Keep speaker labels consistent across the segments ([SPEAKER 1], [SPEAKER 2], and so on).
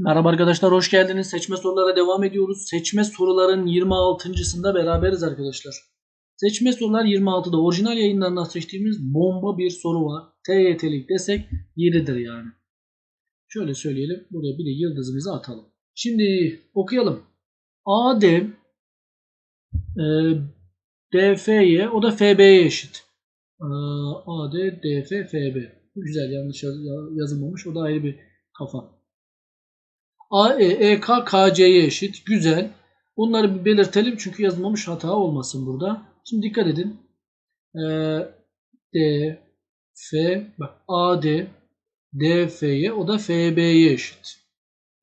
[SPEAKER 1] Merhaba arkadaşlar hoş geldiniz. Seçme sorulara devam ediyoruz. Seçme soruların 26.sında beraberiz arkadaşlar. Seçme sorular 26'da orijinal yayınlarından seçtiğimiz bomba bir soru var. TYT'lik desek 7'dir yani. Şöyle söyleyelim. Buraya bir de yıldızımızı atalım. Şimdi okuyalım. AD e, DF'ye o da FB'ye eşit. E, AD DF FB. Güzel yanlış yaz- yazılmamış. O da ayrı bir kafa. AE, EK, KC'ye eşit. Güzel. Bunları bir belirtelim çünkü yazılmamış hata olmasın burada. Şimdi dikkat edin. Ee, D, F, bak AD, DF'ye o da FB'ye eşit.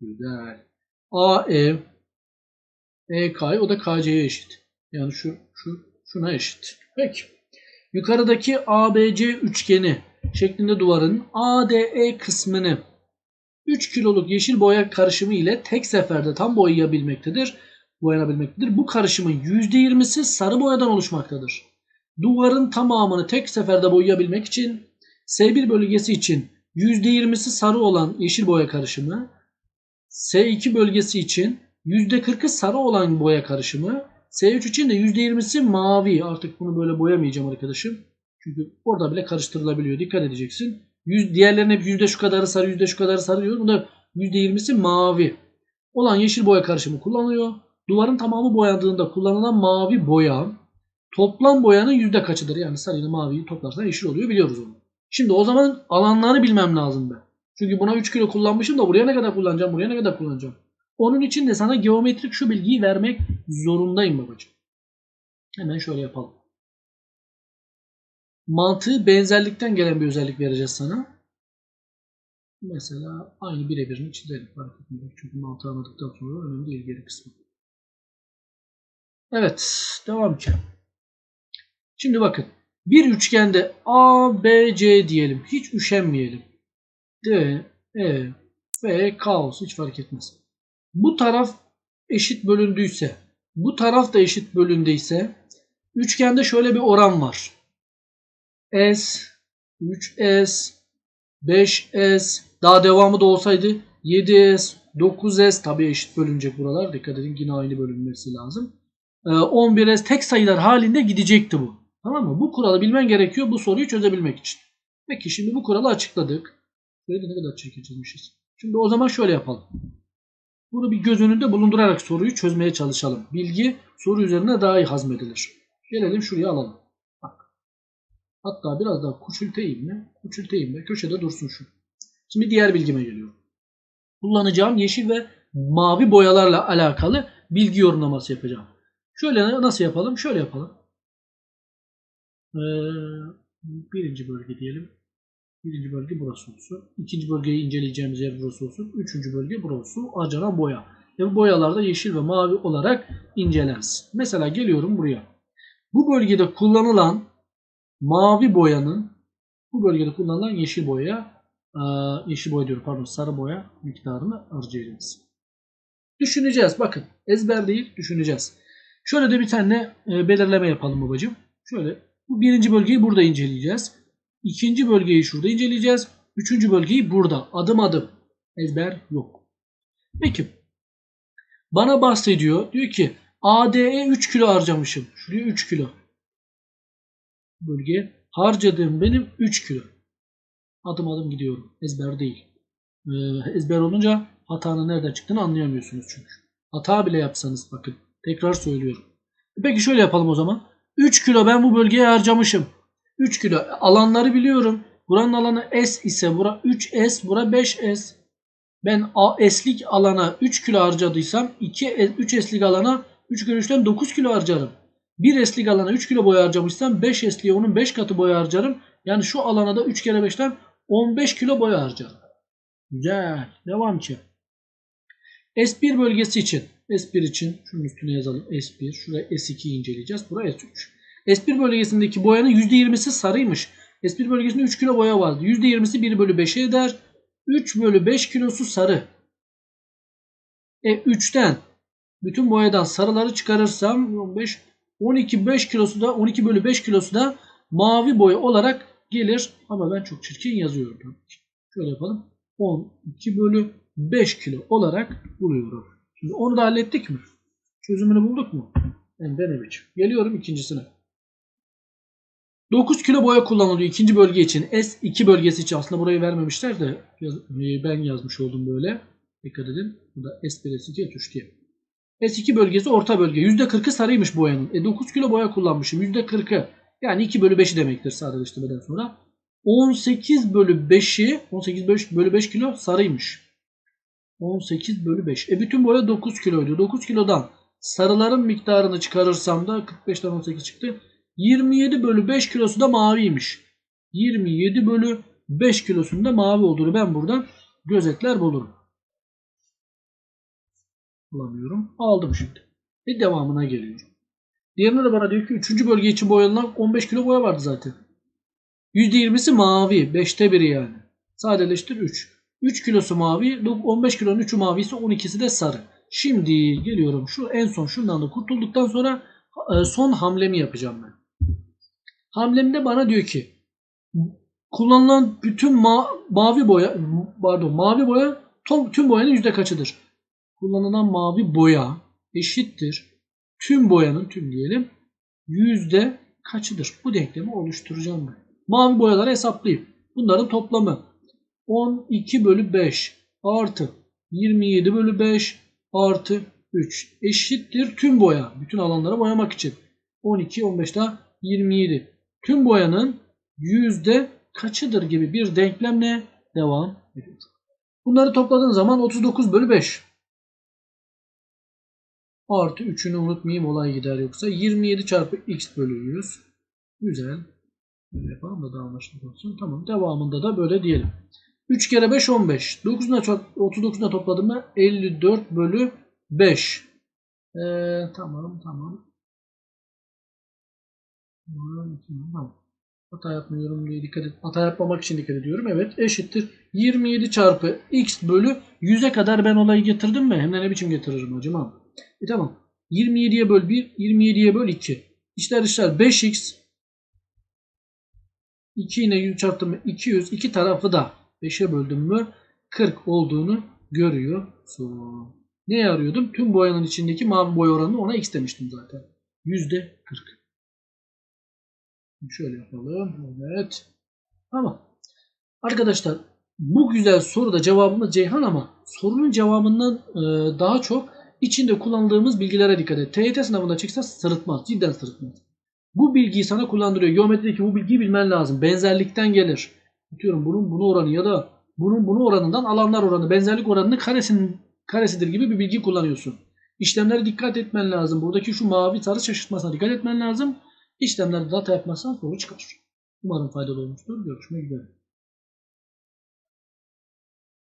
[SPEAKER 1] Güzel. AE, EK'ye o da KC'ye eşit. Yani şu, şu, şuna eşit. Peki. Yukarıdaki ABC üçgeni şeklinde duvarın ADE kısmını 3 kiloluk yeşil boya karışımı ile tek seferde tam boyayabilmektedir. Boyanabilmektedir. Bu karışımın %20'si sarı boyadan oluşmaktadır. Duvarın tamamını tek seferde boyayabilmek için S1 bölgesi için %20'si sarı olan yeşil boya karışımı, S2 bölgesi için %40'ı sarı olan boya karışımı, S3 için de %20'si mavi. Artık bunu böyle boyamayacağım arkadaşım. Çünkü orada bile karıştırılabiliyor. Dikkat edeceksin. Yüz, diğerlerinin hep yüzde şu kadarı sarı, yüzde şu kadarı sarı diyoruz. Bunda yüzde yirmisi mavi. Olan yeşil boya karışımı kullanılıyor. Duvarın tamamı boyandığında kullanılan mavi boya toplam boyanın yüzde kaçıdır? Yani sarı ile maviyi toplarsan yeşil oluyor biliyoruz onu. Şimdi o zaman alanlarını bilmem lazım ben. Çünkü buna 3 kilo kullanmışım da buraya ne kadar kullanacağım, buraya ne kadar kullanacağım. Onun için de sana geometrik şu bilgiyi vermek zorundayım babacığım. Hemen şöyle yapalım mantığı benzerlikten gelen bir özellik vereceğiz sana. Mesela aynı birebirini çizelim. Fark etmiyor. Çünkü mantığı anladıktan sonra önemli değil geri kısmı. Evet. Devam ki. Şimdi bakın. Bir üçgende A, B, C diyelim. Hiç üşenmeyelim. D, E, F, K olsun. Hiç fark etmez. Bu taraf eşit bölündüyse, bu taraf da eşit bölündüyse üçgende şöyle bir oran var. S, 3S, 5S, daha devamı da olsaydı 7S, 9S tabii eşit bölünecek buralar. Dikkat edin yine aynı bölünmesi lazım. Ee, 11S tek sayılar halinde gidecekti bu. Tamam mı? Bu kuralı bilmen gerekiyor bu soruyu çözebilmek için. Peki şimdi bu kuralı açıkladık. Böyle ne kadar çekeceğiz. Şimdi o zaman şöyle yapalım. Bunu bir göz önünde bulundurarak soruyu çözmeye çalışalım. Bilgi soru üzerine daha iyi hazmedilir. Gelelim şuraya alalım. Hatta biraz daha küçülteyim mi? Küçülteyim mi? Köşede dursun şu. Şimdi diğer bilgime geliyorum. Kullanacağım yeşil ve mavi boyalarla alakalı bilgi yorumlaması yapacağım. Şöyle nasıl yapalım? Şöyle yapalım. Ee, birinci bölge diyelim. Birinci bölge burası olsun. İkinci bölgeyi inceleyeceğimiz yer burası olsun. Üçüncü bölge burası olsun. Harcanan boya. Ve boyalarda yeşil ve mavi olarak incelensin. Mesela geliyorum buraya. Bu bölgede kullanılan mavi boyanın bu bölgede kullanılan yeşil boya yeşil boya diyorum pardon sarı boya miktarını harcayacağız. Düşüneceğiz bakın ezber değil düşüneceğiz. Şöyle de bir tane e, belirleme yapalım babacığım. Şöyle bu birinci bölgeyi burada inceleyeceğiz. İkinci bölgeyi şurada inceleyeceğiz. Üçüncü bölgeyi burada adım adım. Ezber yok. Peki. Bana bahsediyor. Diyor ki ADE 3 kilo harcamışım. Şuraya 3 kilo bölgeye harcadığım benim 3 kilo. Adım adım gidiyorum. Ezber değil. Ee, ezber olunca hatanın nereden çıktığını anlayamıyorsunuz çünkü. Hata bile yapsanız bakın. Tekrar söylüyorum. Peki şöyle yapalım o zaman. 3 kilo ben bu bölgeye harcamışım. 3 kilo. Alanları biliyorum. Buranın alanı S ise bura 3S, bura 5S. Ben S'lik alana 3 kilo harcadıysam 2 3S'lik alana 3 kilo 3'ten 9 kilo harcarım. 1 eslik alana 3 kilo boya harcamışsam 5 esliğe onun 5 katı boya harcarım. Yani şu alana da 3 kere 5'ten 15 kilo boya harcarım. Güzel. Devam ki. S1 bölgesi için. S1 için şunun üstüne yazalım. S1. Şuraya S2'yi inceleyeceğiz. Buraya S3. S1 bölgesindeki boyanın %20'si sarıymış. S1 bölgesinde 3 kilo boya vardı. %20'si 1 bölü 5'e eder. 3 bölü 5 kilosu sarı. E 3'ten bütün boyadan sarıları çıkarırsam 15 12 5 kilosu da 12 bölü 5 kilosu da mavi boya olarak gelir. Ama ben çok çirkin yazıyorum. Şöyle yapalım. 12 bölü 5 kilo olarak buluyorum. Şimdi onu da hallettik mi? Çözümünü bulduk mu? Ne biçim. Geliyorum ikincisine. 9 kilo boya kullanılıyor ikinci bölge için. S2 bölgesi için aslında burayı vermemişler de e, ben yazmış oldum böyle. Dikkat edin. Burada S1, S2, S3 diye. S2 bölgesi orta bölge. %40'ı sarıymış boyanın. E 9 kilo boya kullanmışım. %40'ı yani 2 bölü 5'i demektir sadeleştirmeden sonra. 18 bölü 5'i 18 bölü- bölü 5 kilo sarıymış. 18 bölü 5. E bütün boya 9 kiloydu. 9 kilodan sarıların miktarını çıkarırsam da 45'ten 18 çıktı. 27 bölü 5 kilosu da maviymiş. 27 bölü 5 kilosunda mavi olduğunu ben buradan gözetler bulurum. Bulamıyorum. Aldım şimdi. Ve devamına geliyorum. Diğerine de bana diyor ki 3. bölge için boyanılan 15 kilo boya vardı zaten. %20'si mavi. 5'te biri yani. Sadeleştir 3. 3 kilosu mavi. 15 kilonun 3'ü mavi ise 12'si de sarı. Şimdi geliyorum. Şu en son şundan da kurtulduktan sonra e, son hamlemi yapacağım ben. Hamlemde bana diyor ki kullanılan bütün ma- mavi boya pardon mavi boya tüm boyanın yüzde kaçıdır? Kullanılan mavi boya eşittir tüm boyanın tüm diyelim yüzde kaçıdır? Bu denklemi oluşturacağım ben. Mavi boyaları hesaplayayım. Bunların toplamı 12 bölü 5 artı 27 bölü 5 artı 3 eşittir tüm boya. Bütün alanları boyamak için. 12, 15 daha 27. Tüm boyanın yüzde kaçıdır gibi bir denklemle devam ediyor. Bunları topladığın zaman 39 bölü 5. Artı 3'ünü unutmayayım olay gider yoksa. 27 çarpı x bölü 100. Güzel. Böyle yapalım da daha anlaşılır olsun. Tamam. Devamında da böyle diyelim. 3 kere 5 15. 9'una 39'una topladım mı 54 bölü 5. Ee, tamam tamam. Tamam. Hata yapmıyorum diye dikkat et. Hata yapmamak için dikkat ediyorum. Evet eşittir. 27 çarpı x bölü 100'e kadar ben olayı getirdim mi? Hem de ne biçim getiririm hocam? E tamam. 27'ye böl 1, 27'ye böl 2. İşler işler 5x 2 ile 100 çarptım mı 200. İki tarafı da 5'e böldüm mü 40 olduğunu görüyorsun. Ne arıyordum? Tüm boyanın içindeki mavi boya oranını ona x demiştim zaten. %40. Şöyle yapalım. Evet. Tamam. Arkadaşlar bu güzel soruda cevabımız Ceyhan ama sorunun cevabından daha çok içinde kullandığımız bilgilere dikkat et. TYT sınavında çıksa sırıtmaz. Cidden sırıtmaz. Bu bilgiyi sana kullandırıyor. Geometrideki bu bilgiyi bilmen lazım. Benzerlikten gelir. Tutuyorum bunun bunu oranı ya da bunun bunu oranından alanlar oranı, benzerlik oranını karesinin karesidir gibi bir bilgi kullanıyorsun. İşlemlere dikkat etmen lazım. Buradaki şu mavi sarı şaşırtmasına dikkat etmen lazım. İşlemlerde data yapmazsan soru çıkar. Umarım faydalı olmuştur. Görüşmek üzere.